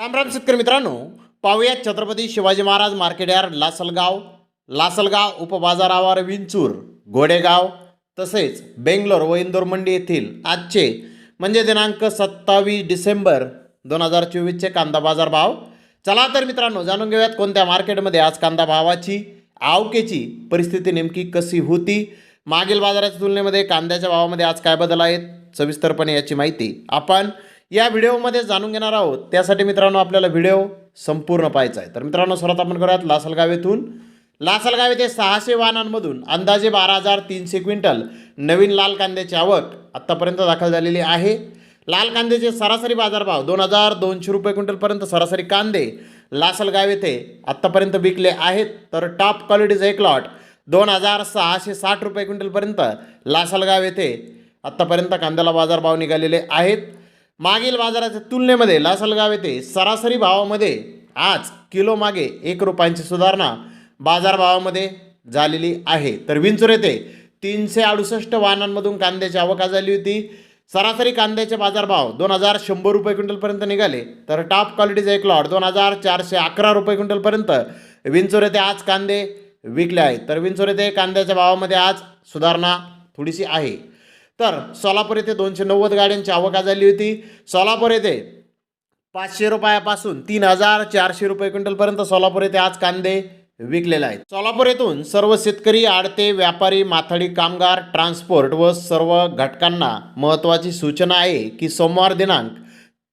राम राम शेतकरी मित्रांनो पाहूयात छत्रपती शिवाजी महाराज मार्केट यार्ड लासलगाव. लासलगाव उपबाजारावर विंचूर घोडेगाव तसेच बेंगलोर व इंदोर मंडी येथील आजचे म्हणजे दिनांक सत्तावीस डिसेंबर दोन हजार चोवीसचे कांदा बाजार भाव. चला तर मित्रांनो जाणून घेऊयात कोणत्या मार्केटमध्ये आज कांदा भावाची आवकेची परिस्थिती नेमकी कशी होती मागील बाजाराच्या तुलनेमध्ये कांद्याच्या भावामध्ये आज काय बदल आहेत सविस्तरपणे याची माहिती आपण या व्हिडिओमध्ये जाणून घेणार आहोत. त्यासाठी मित्रांनो आपल्याला व्हिडिओ संपूर्ण पाहायचा आहे. तर मित्रांनो सर्वात आपण करूयात लासलगाव येथून. लासलगाव येथे सहाशे वाहनांमधून अंदाजे बारा हजार तीनशे क्विंटल नवीन लाल कांद्याची आवक आत्तापर्यंत दाखल झालेली आहे. लाल कांद्याचे सरासरी बाजारभाव दोन हजार दोनशे रुपये क्विंटलपर्यंत सरासरी कांदे लासलगाव येथे आत्तापर्यंत विकले आहेत. तर टॉप क्वालिटीचा एक लॉट दोन हजार सहाशे साठ रुपये क्विंटलपर्यंत लासलगाव येथे आत्तापर्यंत कांद्याला बाजारभाव निघालेले आहेत. मागील बाजाराच्या तुलनेमध्ये लासलगाव येथे सरासरी भावामध्ये आज किलो मागे एक रुपयांची सुधारणा बाजारभावामध्ये झालेली आहे. तर विंचूर येथे तीनशे अडुसष्ट वाहनांमधून कांद्याची आवक झाली होती. सरासरी कांद्याचे बाजारभाव दोन हजार शंभर रुपये क्विंटलपर्यंत निघाले. तर टॉप क्वालिटीचा एक लॉट दोन हजार चारशे अकरा रुपये क्विंटलपर्यंत विंचूर येथे आज कांदे विकले आहेत. तर विंचूर येथे कांद्याच्या भावामध्ये आज सुधारणा थोडीशी आहे. तर सोलापूर येथे दोनशे नव्वद गाड्यांची आवका झाली होती. सोलापूर येथे पाचशे रुपयापासून तीन हजार चारशे रुपये क्विंटलपर्यंत सोलापूर येथे आज कांदे विकलेले आहेत. सोलापूर येथून सर्व शेतकरी आडते व्यापारी माथाडी कामगार ट्रान्सपोर्ट व सर्व घटकांना महत्त्वाची सूचना आहे की सोमवार दिनांक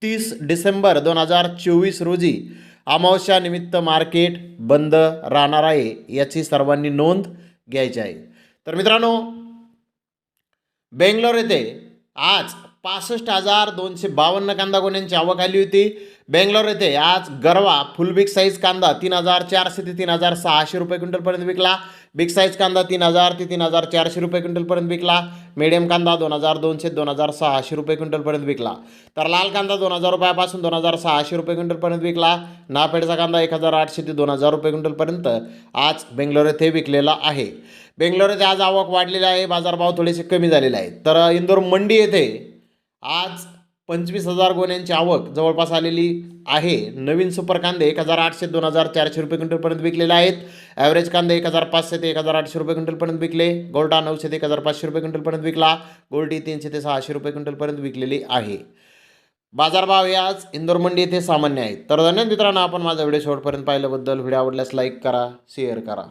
तीस डिसेंबर दोन हजार चोवीस रोजी अमावस्यानिमित्त मार्केट बंद राहणार आहे याची सर्वांनी नोंद घ्यायची आहे. तर मित्रांनो बेंगलोर येथे आज पासष्ट हजार दोनशे बावन्न कांदा गोण्यांची आवक आली होती. बेंगलोर येथे आज गरवा फुल बिग साईज कांदा तीन हजार चारशे ते तीन हजार सहाशे रुपये क्विंटलपर्यंत विकला. बिग साईज कांदा तीन हजार ते तीन हजार चारशे रुपये क्विंटलपर्यंत विकला. मिडियम कांदा दोन हजार दोनशे दोन हजार सहाशे रुपये क्विंटलपर्यंत विकला. तर लाल कांदा दोन हजार रुपयापासून दोन हजार सहाशे रुपये क्विंटलपर्यंत विकला. नापेडचा कांदा एक हजार आठशे ते दोन हजार रुपये क्विंटलपर्यंत आज बेंगलोर येथे विकलेला आहे. बेंगलोर आज आवक वाढलेली आहे बाजारभाव थोडेसे कमी झालेले आहेत. तर इंदोर मंडी येथे आज पंचवीस हजार गोण्यांची आवक जवळपास आलेली आहे. नवीन सुपर कांदे एक हजार आठशे दोन हजार चारशे रुपये क्विंटलपर्यंत विकलेले आहेत. ॲव्हरेज कांदे एक हजार पाचशे ते एक हजार आठशे रुपये क्विंटलपर्यंत विकले. गोल्डा नऊशे ते एक हजार पाचशे रुपये क्विंटलपर्यंत विकला. गोल्डी तीनशे ते सहाशे रुपये क्विंटलपर्यंत विकलेली आहे. बाजारभाव हे आज इंदोर मंडी येथे सामान्य आहेत. तर धन्यवाद मित्रांनो आपण माझा व्हिडिओ शेवटपर्यंत पाहिल्याबद्दल. व्हिडिओ आवडल्यास लाईक करा शेअर करा.